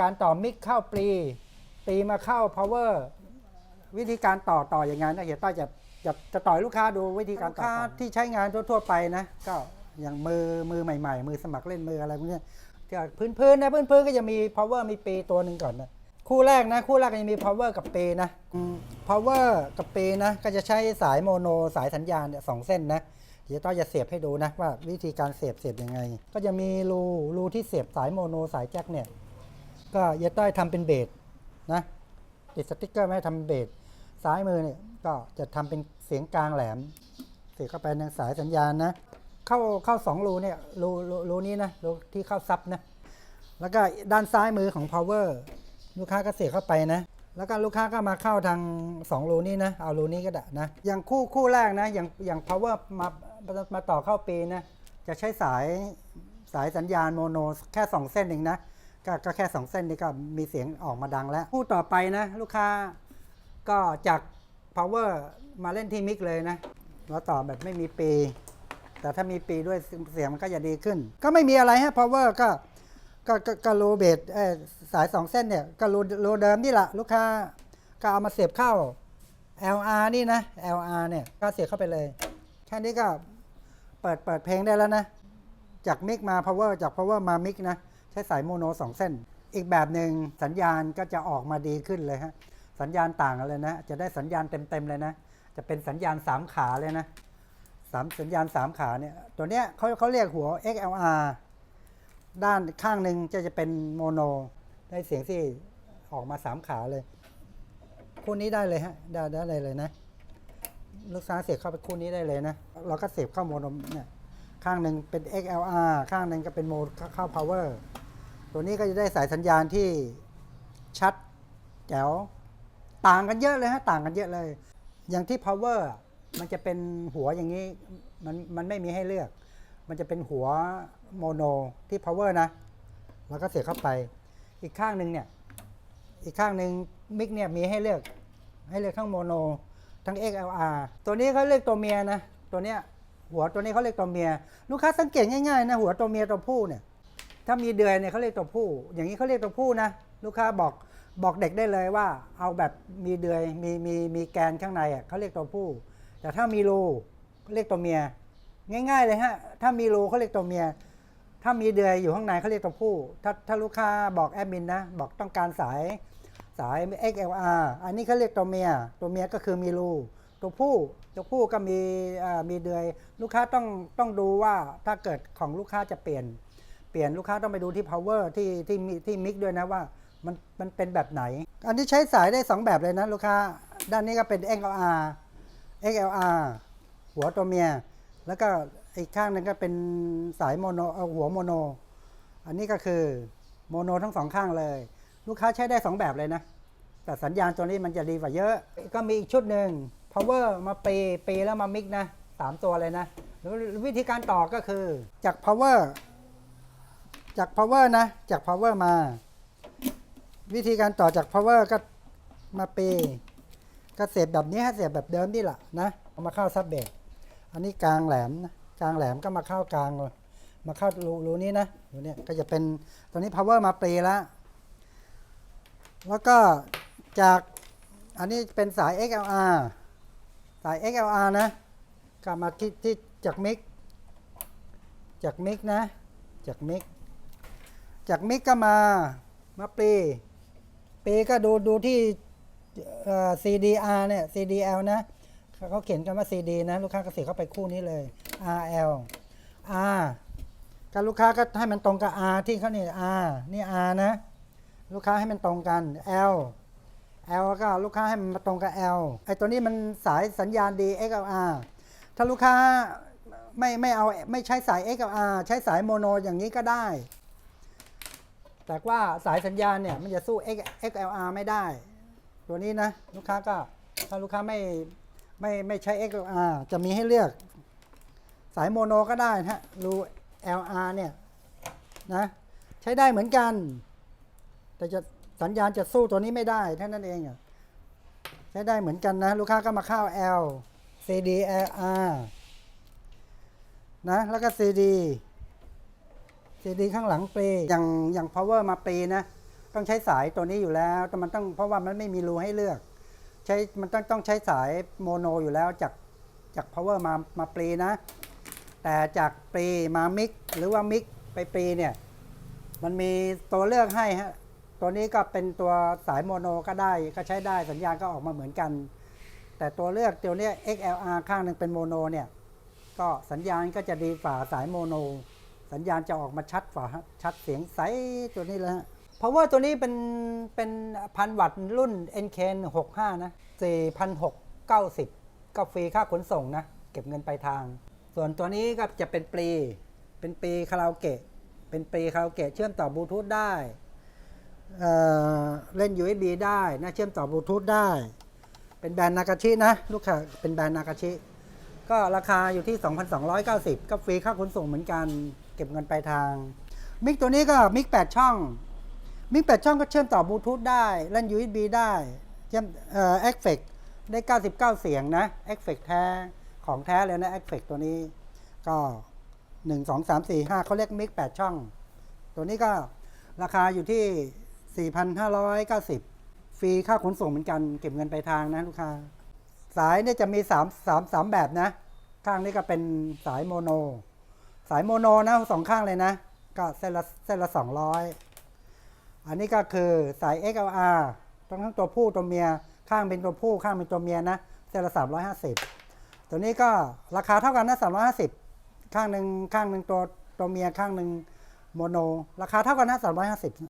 การต่อมิกเข้าปรีปรีมาเข้า power วิธีการต่อต่ออย่างไงนะเฮียต้อยจะจะจะต่อยลูกค้าดูวิธีการต่อลูกค้าที่ใช้งานทั่วๆไปนะก็อย่างมือมือใหม่ ๆ มือสมัครเล่นมืออะไรพวกนี้ที่พื้นๆนะพื้นๆก็จะมี power มีปีตัวหนึ่งก่อนนะคู่แรกนะ คู่แรกก็จะมี power กับปีนะ power กับปีนะ ก็จะใช้สายโมโนสายสัญญาณเนี่ยสองเส้นนะเดี๋ยวต้อจะเสียบให้ดูนะว่าวิธีการเสียบเสียบยังไง ก็จะมีรูรูที่เสียบสายโมโนสายแจ็คเนี่ย ก็เยต้อยทำเป็นเบสนะติดสติ๊กเกอร์ไม่ทำเบสซ้ายมือเนี่ยก็จะทำเป็นเสียงกลางแหลมเสียบเข้าไปในสายสัญญาณนะ เข้าเข้าสองรูเนี่ยรูรูรูนี้นะรูที่เข้าซับนะแล้วก็ด้านซ้ายมือของ power ลูกค้าก็เสียบเข้าไปนะ แล้วก็ลูกค้าก็มาเข้าทางสองรูนี้นะ เอารูนี้ก็ได้นะ อย่างคู่คู่แรกนะ อย่างอย่าง power มามาต่อเข้าปีนะ จะใช้สายสายสัญญาณโมโนแค่ 2 เส้นเองนะ ก็ก็แค่ 2 เส้นนี้ก็มีเสียงออกมาดังแล้ว คู่ต่อไปนะ ลูกค้าก็จาก power มาเล่นที่มิกเลยนะเราต่อแบบไม่มีปี แต่ถ้ามีปีด้วยเสียงมันก็จะดีขึ้น ก็ไม่มีอะไรฮะ power ก็ก็ก็โลเบสเอ่อสาย2เส้นเนี่ยก็โลโลเดิมนี่แหละลูกค้าก็เอามาเสียบเข้า LR นี่นะ LR เนี่ยก็เสียบเข้าไปเลย แค่นี้ก็เปิดเปิดเพลงได้แล้วนะ จากมิกมา power จาก power มามิกนะ ใช้สายโมโนสองเส้น อีกแบบหนึ่งสัญญาณก็จะออกมาดีขึ้นเลยฮะสัญญาณต่างกันเลยนะ จะได้สัญญาณเต็มๆเลยนะ จะเป็นสัญญาณ 3 ขาเลยนะสามสัญญาณ 3 ขาเนี่ยตัวเนี้ยเขาเขาเรียกหัว XLR ด้านข้างหนึ่งจะจะเป็นโมโน ได้เสียงที่ออกมา 3 ขาเลย คู่นี้ได้เลยฮะได้ได้เลยเลยนะ ลูกค้าเสียบเข้าไปคู่นี้ได้เลยนะ เราก็เสียบเข้าโมโนเนี่ยข้างหนึ่งเป็น XLR ข้างหนึ่งก็เป็นโมเข้า power ตัวนี้ก็จะได้สายสัญญาณที่ชัดแจ๋วต่างกันเยอะเลยฮะต่างกันเยอะเลย อย่างที่ power มันจะเป็นหัวอย่างนี้มันมันไม่มีให้เลือก มันจะเป็นหัวโมโนที่ power นะ แล้วก็เสียบเข้าไป อีกข้างหนึ่งเนี่ย อีกข้างหนึ่งมิกเนี่ยมีให้เลือก ให้เลือกทั้งโมโน ทั้ง XLR ตัวนี้เขาเรียกตัวเมียนะ ตัวเนี้ยหัวตัวนี้เขาเรียกตัวเมีย ลูกค้าสังเกตง่ายๆนะหัวตัวเมียตัวผู้เนี่ย ถ้ามีเดือยเนี่ยเขาเรียกตัวผู้ อย่างนี้เขาเรียกตัวผู้นะ ลูกค้าบอกบอกเด็กได้เลยว่า เอาแบบมีเดือยมีมีมีแกนข้างในอะเขาเรียกตัวผู้ แต่ถ้ามีรูเขาเรียกตัวเมีย ง่าย ๆ เลยฮะ ถ้ามีรูเขาเรียกตัวเมีย ถ้ามีเดือยอยู่ข้างในเขาเรียกตัวผู้ ถ้าถ้าลูกค้าบอกแอดมินนะ บอกต้องการสายสาย XLR อันนี้เขาเรียกตัวเมีย ตัวเมียก็คือมีรูตัวผู้ตัวผู้ก็มีมีเดือย ลูกค้าต้องต้องดูว่าถ้าเกิดของลูกค้าจะเปลี่ยน เปลี่ยนลูกค้าต้องไปดูที่ power ที่ที่มีที่มิกด้วยนะว่ามันมันเป็นแบบไหน อันนี้ใช้สายได้ 2 แบบเลยนะลูกค้า ด้านนี้ก็เป็น XLR XLR หัวตัวเมีย แล้วก็อีกข้างนึงก็เป็นสายโมโนเอาหัวโมโน อันนี้ก็คือโมโนทั้งสองข้างเลย ลูกค้าใช้ได้ 2 แบบเลยนะ แต่สัญญาณตัวนี้มันจะดีกว่าเยอะ ก็มีอีกชุดหนึ่ง power มาเปย์เปแล้วมามิกนะสามตัวเลยนะแล้ววิธีการต่อก็คือจาก power จาก power นะ จาก power มา วิธีการต่อจาก power ก็มาเปก็เสียบแบบนี้ฮะเสียบแบบเดิมนี่แหละนะเอามาเข้าซับเบสอันนี้กลางแหลมนะกลางแหลมก็มาเข้ากลางเลยมาเข้ารูรูนี้นะรูเนี้ยก็จะเป็นตัวนี้ power มาเปแล้วแล้วก็จากอันนี้เป็นสาย XLR สาย XLR นะกลับมาที่ที่จากมิกจากมิกนะจากมิก จากมิกก็มา มาปีปีก็ดูดูที่ CDR เนี่ย CDL นะเขาเขียนกันว่า CD นะ ลูกค้าก็เสียเข้าไปคู่นี้เลย RL R ก็ลูกค้าก็ให้มันตรงกับ R ที่เขาเนี่ย R นี่ R นะ ลูกค้าให้มันตรงกัน L L ก็ลูกค้าให้มันมาตรงกับ L ไอ้ตัวนี้มันสายสัญญาณดี XLR ถ้าลูกค้าไม่ไม่เอาไม่ใช้สาย XLR ใช้สายโมโนอย่างนี้ก็ได้ แต่ว่าสายสัญญาณเนี่ยมันจะสู้ X XLR ไม่ได้ ตัวนี้นะ ลูกค้าก็ถ้าลูกค้าไม่ไม่ไม่ใช้ XLR จะมีให้เลือก สายโมโนก็ได้นะฮะรู LR เนี่ยนะใช้ได้เหมือนกัน แต่จะสัญญาณจะสู้ตัวนี้ไม่ได้เท่านั้นเองอะใช้ได้เหมือนกันนะ ลูกค้าก็มาเข้า L CD R นะแล้วก็ CD CD ข้างหลังเปรย์อย่างอย่าง power มาเปรย์นะ ต้องใช้สายตัวนี้อยู่แล้ว แต่มันต้องเพราะว่ามันไม่มีรูให้เลือก ใช้มันต้องต้องใช้สายโมโนอยู่แล้วจากจาก power มามาเปรีนะ แต่จากเปรีมามิกหรือว่ามิกไปเปรีเนี่ยมันมีตัวเลือกให้ฮะตัวนี้ก็เป็นตัวสายโมโนก็ได้ก็ใช้ได้สัญญาณก็ออกมาเหมือนกัน แต่ตัวเลือกตัวนี้ XLR ข้างหนึ่งเป็นโมโนเนี่ยก็สัญญาณก็จะดีฝ่าสายโมโน สัญญาณจะออกมาชัดฝ่าชัดเสียงใสตัวนี้เลยฮะ power ตัวนี้เป็นเป็นพันวัตต์รุ่น NK 65นะ4,690 ก็ฟรีค่าขนส่งนะ เก็บเงินปลายทาง ส่วนตัวนี้ก็จะเป็นปรีเป็นปรีคาราโอเกะ เป็นปรีคาราโอเกะเชื่อมต่อบลูทูธได้เอ่อเล่น USB ได้นะเชื่อมต่อบลูทูธได้ เป็นแบรนด์นากาชินะ ลูกค้าเป็นแบรนด์นากาชิ ก็ราคาอยู่ที่ 2,290 ก็ฟรีค่าขนส่งเหมือนกัน เก็บเงินปลายทาง มิกตัวนี้ก็มิก 8 ช่อง มิก 8 ช่องก็เชื่อมต่อบลูทูธได้เล่น USB ได้เชื่อมเอ่อเอฟเฟกได้ 99 เสียงนะเอฟเฟกแท้ของแท้เลยนะเอฟเฟกตัวนี้ ก็ 1 2 3 4 5เขาเรียกมิก 8 ช่อง ตัวนี้ก็ราคาอยู่ที่ 4,590 ฟรีค่าขนส่งเหมือนกัน เก็บเงินปลายทางนะลูกค้า สายเนี่ยจะมี3 3 3แบบนะ ข้างนี้ก็เป็นสายโมโน สายโมโนนะสองข้างเลยนะ ก็เส้นละเส้นละ200อันนี้ก็คือสาย XLR ทั้งทั้งตัวผู้ตัวเมีย ข้างเป็นตัวผู้ข้างเป็นตัวเมียนะ เส้นละ350ตัวนี้ก็ราคาเท่ากันนะ350ข้างหนึ่งข้างหนึ่งตัวตัวเมียข้างหนึ่งโมโน ราคาเท่ากันนะ350